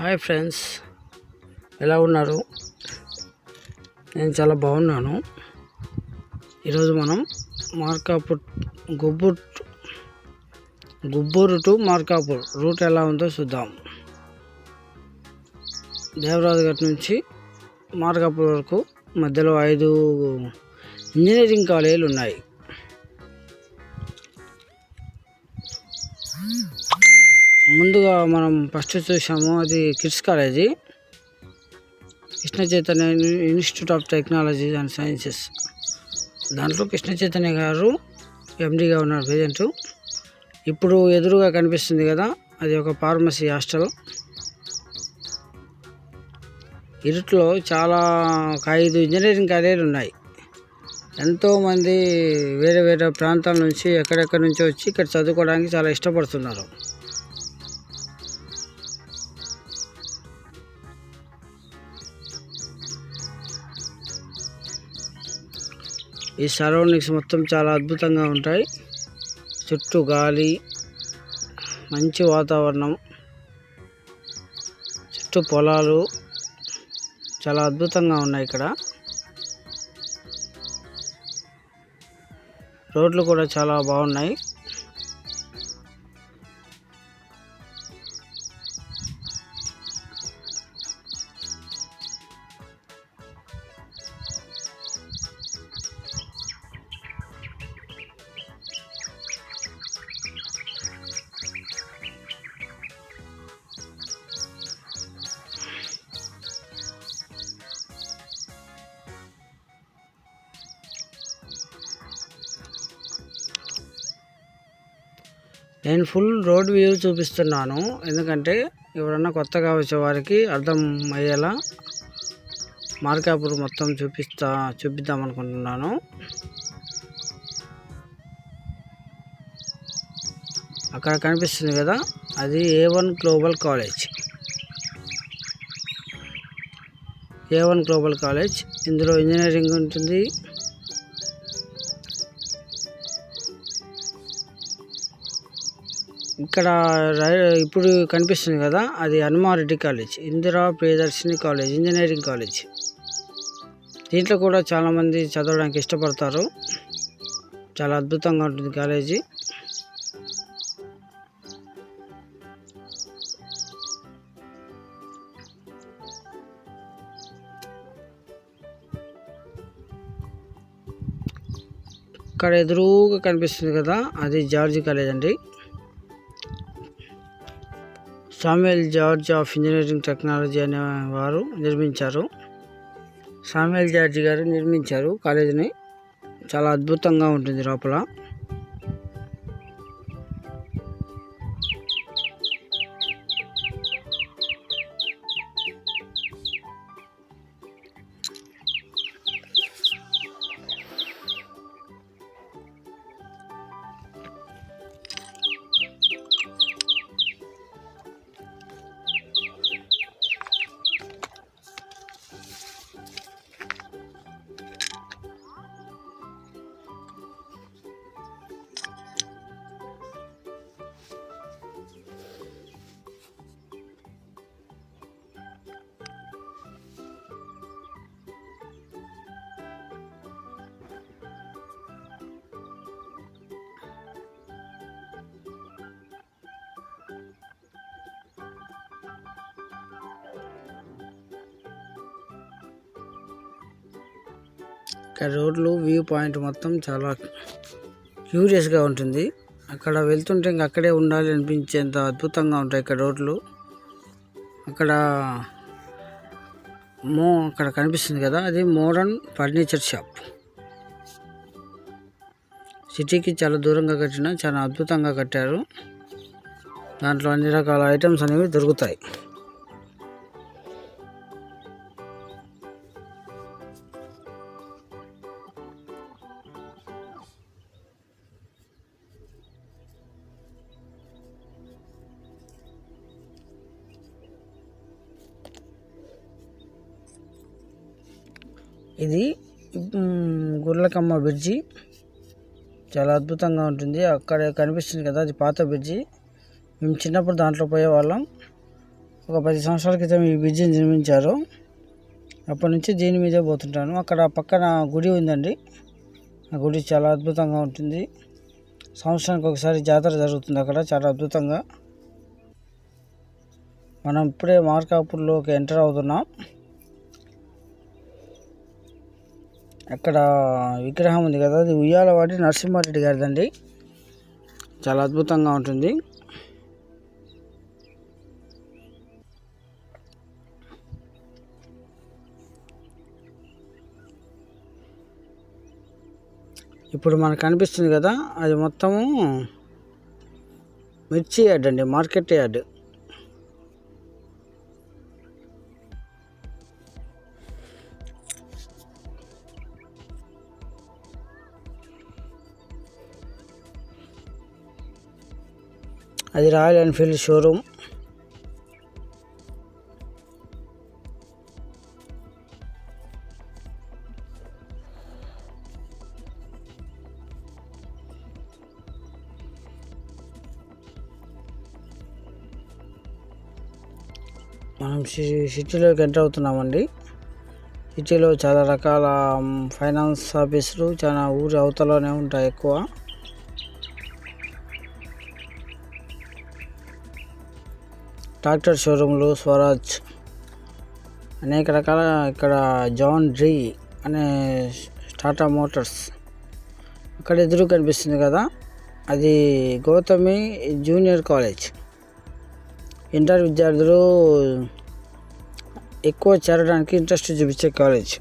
Hi friends ఎలా ఉన్నారు? నేను చాలా బాగున్నాను. ఈరోజు మనం మార్కాపూర్ గుబ్బూర్ గుబ్బూరు టు మార్కాపూర్ రూట్ ఎలా ఉందో చూద్దాం. దేవరాజు గట్ నుంచి మార్కాపూర్ వరకు మధ్యలో ఐదు ఇంజనీరింగ్ కాలేజీలు ఉన్నాయి. ముందుగా మనం ఫస్ట్ చూసాము అది kids college. Krishna Chaitanya institute of technology and sciences. దాంట్లో కృష్ణ చైతన్య గారు ఎండీగా ఉన్నారు ప్రజెంట్ ఇప్పుడు ఎదురుగా కనిపిస్తుంది కదా అది ఒక ఫార్మసీ హాస్టల్. ఇరుట్లో చాలా ఒక ఐదు ఇంజనీరింగ్ కాలేజీలు ఉన్నాయి. ఎంతోమంది వేరే వేరే ప్రాంతాల నుంచి ఎక్కడెక్కడి నుంచి వచ్చి ఇక్కడ చదువుకోవడానికి చాలా ఇష్టపడుతున్నారు. ఈ సరౌండింగ్స్ మొత్తం చాలా అద్భుతంగా ఉంటాయి. చుట్టూ గాలి మంచి వాతావరణం చుట్టూ పొలాలు చాలా అద్భుతంగా ఉన్నాయి ఇక్కడ. రోడ్లు కూడా చాలా బాగున్నాయి. నేను ఫుల్ రోడ్ వ్యూ చూపిస్తున్నాను. ఎందుకంటే ఎవరన్నా కొత్తగా వచ్చే వారికి అర్థం అయ్యేలా మార్కాపూర్ మొత్తం చూపిస్తా చూపిద్దాం అనుకుంటున్నాను. అక్కడ కనిపిస్తుంది కదా అది A one global college A one global college ఇందులో ఇంజనీరింగ్ ఉంటుంది. ఇక్కడ రై- ఇప్పుడు కనిపిస్తుంది కదా అది Hanumareddy college Indira Priyadarshini college engineering college. దీంట్లో కూడా చాలామంది చదవడానికి ఇష్టపడతారు. చాలా అద్భుతంగా ఉంటుంది కాలేజీ. ఇక్కడ ఎదురుగా కనిపిస్తుంది కదా అది జార్జి కాలేజ్ అండి. Samuel George of engineering technology అనే వారు నిర్మించారు. సామ్యుయల్ జార్జ్ గారు నిర్మించారు కాలేజీని. చాలా అద్భుతంగా ఉంటుంది లోపల. ఇక్కడ రోడ్లు వ్యూ పాయింట్ మొత్తం చాలా క్యూరియస్గా ఉంటుంది. అక్కడ వెళ్తుంటే ఇంక అక్కడే ఉండాలి అనిపించేంత అద్భుతంగా ఉంటాయి ఇక్కడ రోడ్లు. అక్కడ మో అక్కడ కనిపిస్తుంది కదా అది మోడర్న్ ఫర్నిచర్ షాప్. సిటీకి చాలా దూరంగా కట్టిన చాలా అద్భుతంగా కట్టారు. దాంట్లో అన్ని రకాల ఐటమ్స్ అనేవి దొరుకుతాయి. ఇది గుర్లకమ్మ బ్రిడ్జి. చాలా అద్భుతంగా ఉంటుంది. అక్కడ కనిపిస్తుంది కదా అది పాత బ్రిడ్జి. మేము చిన్నప్పుడు దాంట్లో పోయేవాళ్ళం. ఒక పది సంవత్సరాల క్రితం ఈ బ్రిడ్జిని నిర్మించారు. అప్పటి నుంచి దీని మీదే పోతుంటాను. అక్కడ పక్కన గుడి ఉందండి. ఆ గుడి చాలా అద్భుతంగా ఉంటుంది. సంవత్సరానికి ఒకసారి జాతర జరుగుతుంది అక్కడ చాలా అద్భుతంగా. మనం ఇప్పుడే మార్కాపూర్లోకి ఎంటర్ అవుతున్నాం. అక్కడ విగ్రహం ఉంది కదా అది ఉయ్యాలవాడి నరసింహారెడ్డి గారిదండి. చాలా అద్భుతంగా ఉంటుంది. ఇప్పుడు మనకు కనిపిస్తుంది కదా అది మొత్తము మిర్చి యార్డ్ అండి మార్కెట్ యార్డ్. అది రాయల్ ఎన్ఫీల్డ్ షోరూమ్. మనం సి- సిటీలోకి ఎంటర్ అవుతున్నామండి. సిటీలో చాలా రకాల ఫైనాన్స్ ఆఫీసులు చాలా ఊరి అవతలనే ఉంటాయి ఎక్కువ. ట్రాక్టర్ షోరూంలు స్వరాజ్. అనేక రకాల ఇక్కడ జాన్ డ్రీ అనే టాటా మోటార్స్. అక్కడ ఎదురు కనిపిస్తుంది కదా అది గౌతమి జూనియర్ కాలేజ్. ఇంటర్ విద్యార్థులు ఎక్కువ చేరడానికి ఇంట్రెస్ట్ చూపించే కాలేజ్.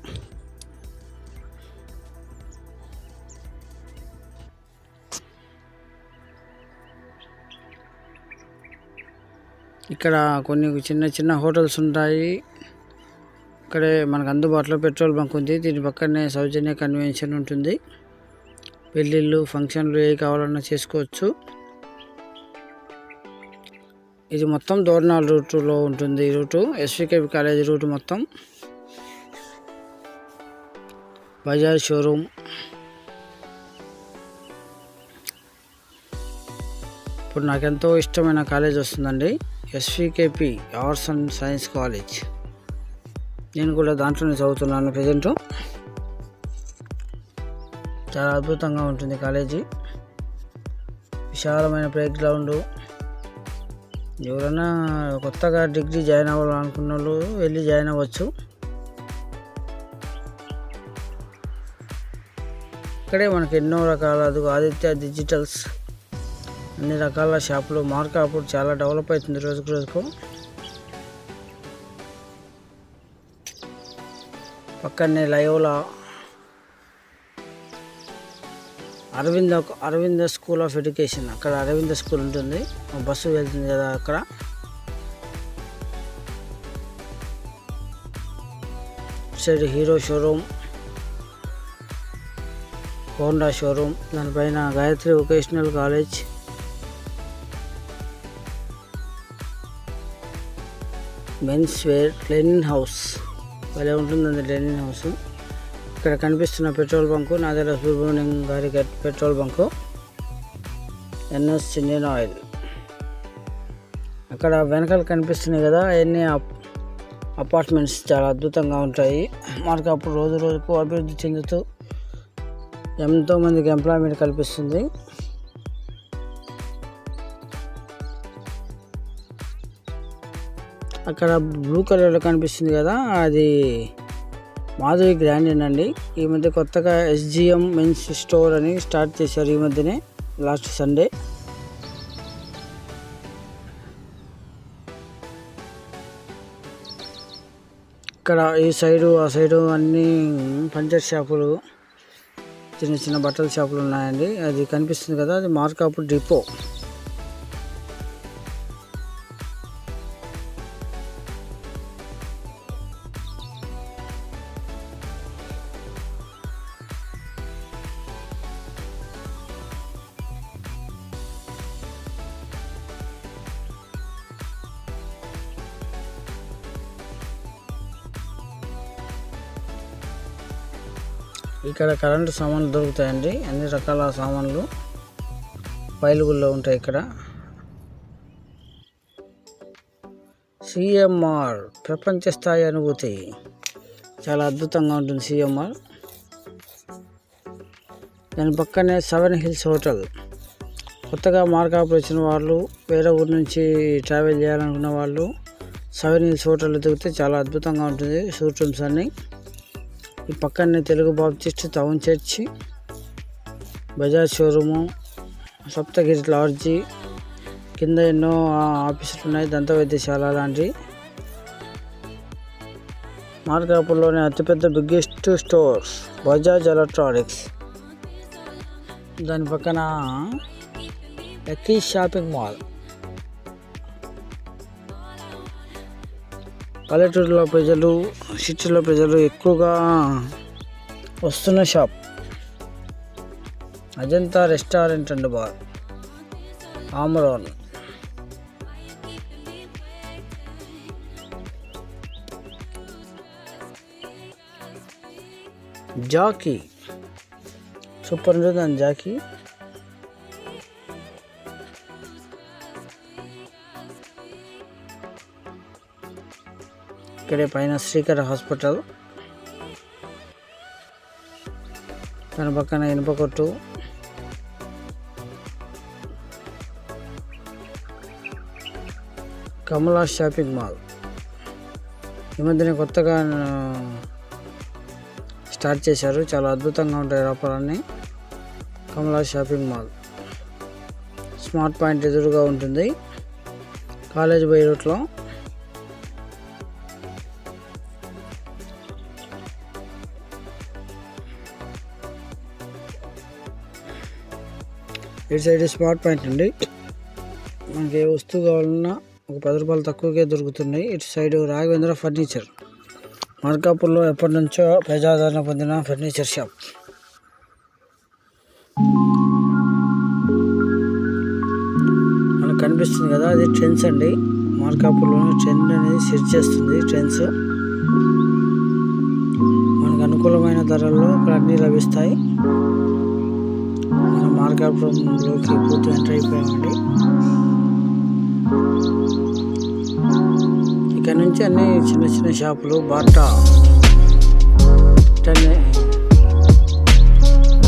ఇక్కడ కొన్ని చిన్న చిన్న హోటల్స్ ఉంటాయి. ఇక్కడే మనకు అందుబాటులో పెట్రోల్ బంక్ ఉంది. దీని పక్కనే సౌజన్య కన్వెన్షన్ ఉంటుంది. పెళ్ళిళ్ళు ఫంక్షన్లు ఏ కావాలన్నా చేసుకోవచ్చు. ఇది మొత్తం దోర్నాల్ రూట్లో ఉంటుంది ఈ రూటు. ఎస్వికేపి కాలేజ్ రూట్ మొత్తం. బజాజ్ షోరూమ్. ఇప్పుడు నాకు ఎంతో ఇష్టమైన కాలేజ్ వస్తుందండి. SVKP arts and science college. నేను కూడా దాంట్లోనే చదువుతున్నాను ప్రజెంట్. చాలా అద్భుతంగా ఉంటుంది కాలేజీ. విశాలమైన ప్లే గ్రౌండ్. ఎవరైనా కొత్తగా డిగ్రీ జాయిన్ అవ్వాలనుకున్న వాళ్ళు వెళ్ళి జాయిన్ అవ్వచ్చు. ఇక్కడే మనకి ఎన్నో రకాల ఆదిత్య డిజిటల్స్ అన్ని రకాల షాపులు మార్కాపూర్ చాలా డెవలప్ అవుతుంది రోజుకు రోజుకు. పక్కనే Loyola Aravinda Aravinda school of education. అక్కడ అరవింద స్కూల్ ఉంటుంది. బస్సు వెళ్తుంది కదా అక్కడ. Side Hero showroom Honda showroom. దానిపైన Gayatri vocational college. Men's wear linen house. భలే ఉంటుందండి లెనిన్ హౌస్. ఇక్కడ కనిపిస్తున్న పెట్రోల్ బంకు నాదెల సుబ్రహ్మణ్యం గారి petrol bunk. NS Indian Oil. అక్కడ వెనకాల కనిపిస్తున్నాయి కదా అవన్నీ అప్- అపార్ట్మెంట్స్ చాలా అద్భుతంగా ఉంటాయి. మనకు అప్పుడు రోజు రోజుకు అభివృద్ధి చెందుతూ ఎంతో మందికి ఎంప్లాయ్మెంట్ కల్పిస్తుంది. అక్కడ బ్లూ కలర్లో కనిపిస్తుంది కదా అది మాధవి గ్రాండ్ అండి. ఈ మధ్య కొత్తగా ఎస్జిఎం మెన్స్ స్టోర్ అని స్టార్ట్ చేశారు ఈ మధ్యనే లాస్ట్ సండే. ఇక్కడ ఈ సైడు ఆ సైడు అన్ని పంచర్ షాపులు చిన్న చిన్న బట్టల షాపులు ఉన్నాయండి. అది కనిపిస్తుంది కదా అది మార్కాపు డిపో. ఇక్కడ కరెంటు సామాన్లు దొరుకుతాయండి. అన్ని రకాల సామాన్లు పైలుగుల్లో ఉంటాయి ఇక్కడ. సిఎంఆర్ ప్రపంచ స్థాయి అనుభూతి. చాలా అద్భుతంగా ఉంటుంది సిఎంఆర్ దాని పక్కనే సెవెన్ హిల్స్ హోటల్. కొత్తగా మార్కాపురం వచ్చిన వాళ్ళు వేరే ఊరు నుంచి ట్రావెల్ చేయాలనుకున్న వాళ్ళు సెవెన్ హిల్స్ హోటల్ దిగితే చాలా అద్భుతంగా ఉంటుంది. షూట్ రూమ్స్ అన్నీ. ఈ పక్కనే Telugu Baptist town church Bajaj showroom Saptagiri lodge కింద ఎన్నో ఆఫీసులు ఉన్నాయి దంత వైద్యశాల లాంటి మార్కాపురంలోని అతిపెద్ద బిగ్గెస్ట్ స్టోర్స్ బజాజ్ ఎలక్ట్రానిక్స్. దాని పక్కన లక్కీ షాపింగ్ మాల్. పల్లెటూరులో ప్రజలు సిటీలో ప్రజలు ఎక్కువగా వస్తున్న shop. Ajanta restaurant and bar. Amaron. Jockey. Super ఉంటుంది జాకీ. ఇక్కడే పైన శ్రీకర్ హాస్పిటల్. దాని పక్కన ఇనుప కొట్టు. Kamala shopping mall. ఈ మధ్యన కొత్తగా స్టార్ట్ చేశారు. చాలా అద్భుతంగా ఉంటాయి లోపలన్నీ. Kamala shopping mall. Smart point ఎదురుగా ఉంటుంది. కాలేజ్ బై రూట్లో. ఇటు సైడ్ స్మార్ట్ పాయింట్ అండి. మనకి ఏ వస్తువు కావాలన్నా ఒక పది రూపాయలు తక్కువకే దొరుకుతున్నాయి. ఇటు సైడ్ రాఘవేంద్ర ఫర్నిచర్. మార్కాపూర్లో ఎప్పటి నుంచో ప్రజాదరణ పొందిన ఫర్నిచర్ షాప్. మనకు కనిపిస్తుంది కదా అది ట్రెండ్స్ అండి. మార్కాపూర్లోని ట్రెండ్ అనేది సెట్ చేస్తుంది ట్రెండ్స్ మనకు అనుకూలమైన ధరల్లో ఇక్కడ అన్నీ లభిస్తాయి. మనం మార్గాపురంలోకి పూర్తి ఎంటర్ అయిపోయామండి. ఇక్కడ నుంచి అన్ని చిన్న చిన్న షాపులు Bata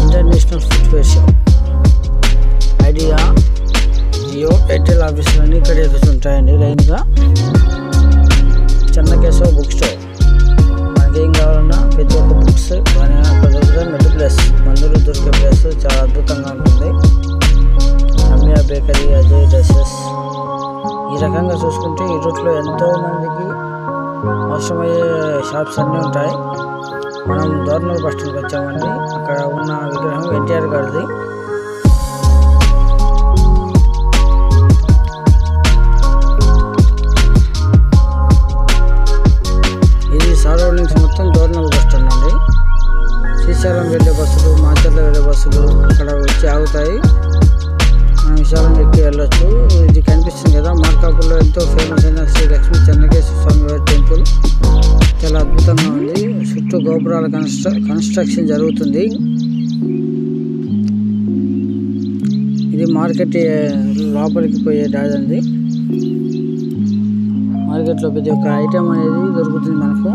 international footwear shop Idea Jio Airtel ఆఫీసులన్నీ ఇక్కడ ఉంటాయండి లైన్గా. Chennakesava book store. మనకేం ఏం కావాలన్నా ప్రతి ఒక్క బుక్స్ మన అక్కడ దొరుకుతాయి మెడ్ మందులు దొరికే ప్లేస్ చాలా అద్భుతంగా ఉంటుంది. Ramya bakery Ajay dresses. ఈ రకంగా చూసుకుంటే ఈ రూట్లో ఎంతో మందికి అవసరమయ్యే షాప్స్ అన్నీ ఉంటాయి. మనం దోర్నూరు బస్ స్టాండ్కి వచ్చామండి. అక్కడ ఉన్న విగ్రహం ఎన్టీఆర్ గారిది. అక్కడ మనం విశాలం ఎక్కి వెళ్ళొచ్చు. ఇది కనిపిస్తుంది కదా మార్కాపూర్లో ఎంతో ఫేమస్ అయిన శ్రీ లక్ష్మీ చెన్నకేశ్వర స్వామివారి టెంపుల్. చాలా అద్భుతంగా ఉంది. చుట్టూ గోపురాల కన్స్ట్ర కన్స్ట్రక్షన్ జరుగుతుంది. ఇది మార్కెట్ లోపలికి పోయే దారి అండి. మార్కెట్లో ప్రతి ఒక్క ఐటెం అనేది దొరుకుతుంది మనకు.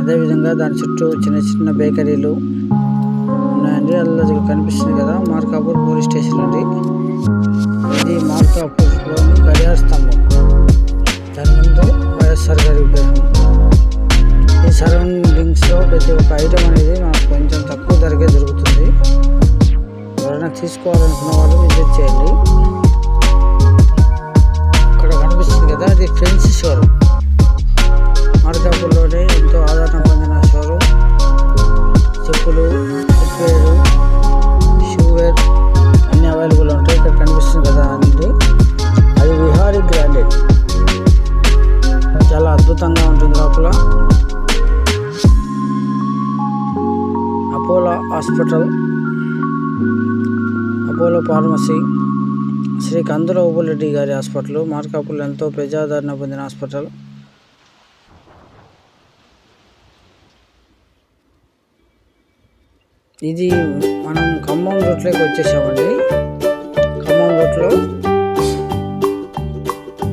అదేవిధంగా దాని చుట్టూ చిన్న చిన్న బేకరీలు అండి అది కనిపిస్తుంది కదా మార్కాపూర్ పోలీస్ స్టేషన్ అండి ఇది మార్కాపూర్లోని గడియార స్తంభం. దాని ముందు వైఎస్ఆర్ గారి విగ్రహం. ఈ సరౌండింగ్స్లో ప్రతి ఒక్క ఐటమ్ అనేది మనకు కొంచెం తక్కువ ధరకే దొరుకుతుంది. ఎవరైనా తీసుకోవాలనుకున్న వాళ్ళు విజిట్ చేయండి. కందుల రెడ్డి గారి హాస్పిటల్ మార్కాపుల్లో ఎంతో ప్రజాదరణ పొందిన హాస్పిటల్. ఇది మనం ఖమ్మం రూట్లోకి వచ్చేసామండి. ఖమ్మం రూట్లో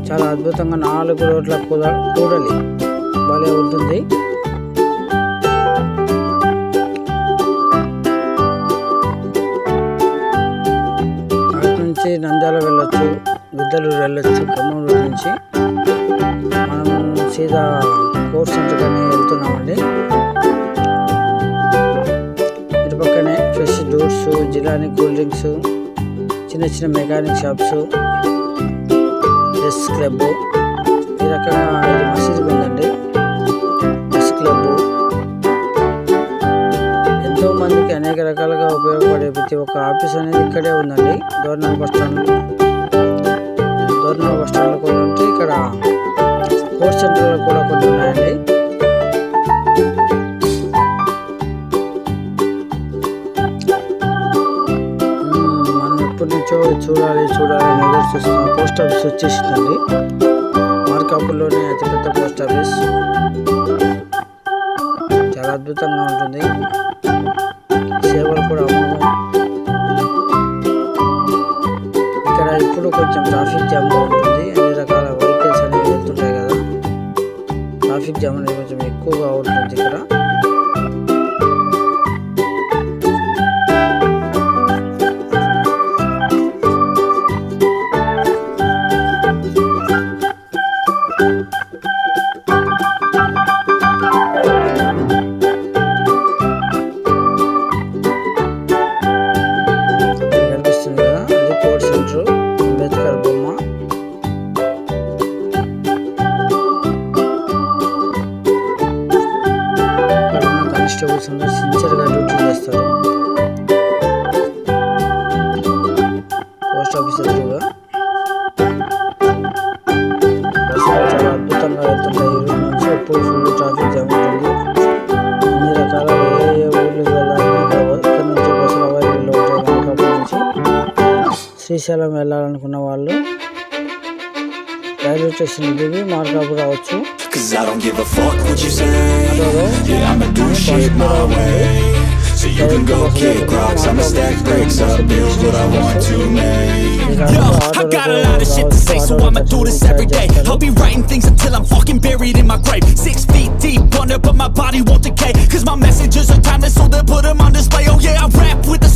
చాలా అద్భుతంగా నాలుగు రోడ్ల కూడ కూడలి భలే ఉంటుంది. నంద్యాల వెళ్ళొచ్చు గుద్దలూరు వెళ్ళొచ్చు ఖమ్మం నుంచి. మనం సీదా కోర్స్ సెంటర్గానే వెళ్తున్నామండి. ఇటు పక్కనే fresh doors Jilani cool drinks చిన్న చిన్న మెకానిక్ షాప్స్ డ్రెస్ క్లబ్ ఈ రకంగా ఇది మసీదు ఉందండి. అనేక రకాలుగా ఉపయోగపడే ప్రతి ఒక్క ఆఫీస్ అనేది ఇక్కడే ఉందండి. Dornal bus stand. Dornal bus stand కూడా ఉంటే ఇక్కడ స్పోర్ట్స్ సెంటర్లు కూడా కొన్ని ఉన్నాయండి. మనం ఎప్పటి నుంచో చూడాలి చూడాలి అనేది చూస్తున్న పోస్ట్ ఆఫీస్ వచ్చేసిందండి. మార్కాపుల్లోనే అతిపెద్ద పోస్ట్ ఆఫీస్. చాలా అద్భుతంగా ఉంటుంది. సేవలు కూడా అమోఘం ఇక్కడ ఇప్పుడు కొంచెం ట్రాఫిక్ జామ్ ఉంటుంది అన్ని రకాల వెహికల్స్ అనేవి వెళ్తుంటాయి కదా. ట్రాఫిక్ జామ్ అనేది కొంచెం ఎక్కువగా ఉంటుంది ఇక్కడ. శ్రీశైలం వెళ్ళాలనుకున్న వాళ్ళు రైల్వే స్టేషన్ దిగి మార్కాపు రావచ్చు Cause I don't give a fuck what you say. ఆటోలో Yeah, I'ma do shit my way. So you can go kick rocks, I'ma stack bricks up, build what I want to make. Yo, I got a lot of shit to say, so I'ma do this every day. I'll be writing things until I'm fucking buried in my grave. Six feet deep under, but my body won't decay. Cause my messages are timeless, so they'll put them on display. Oh yeah, I rap with a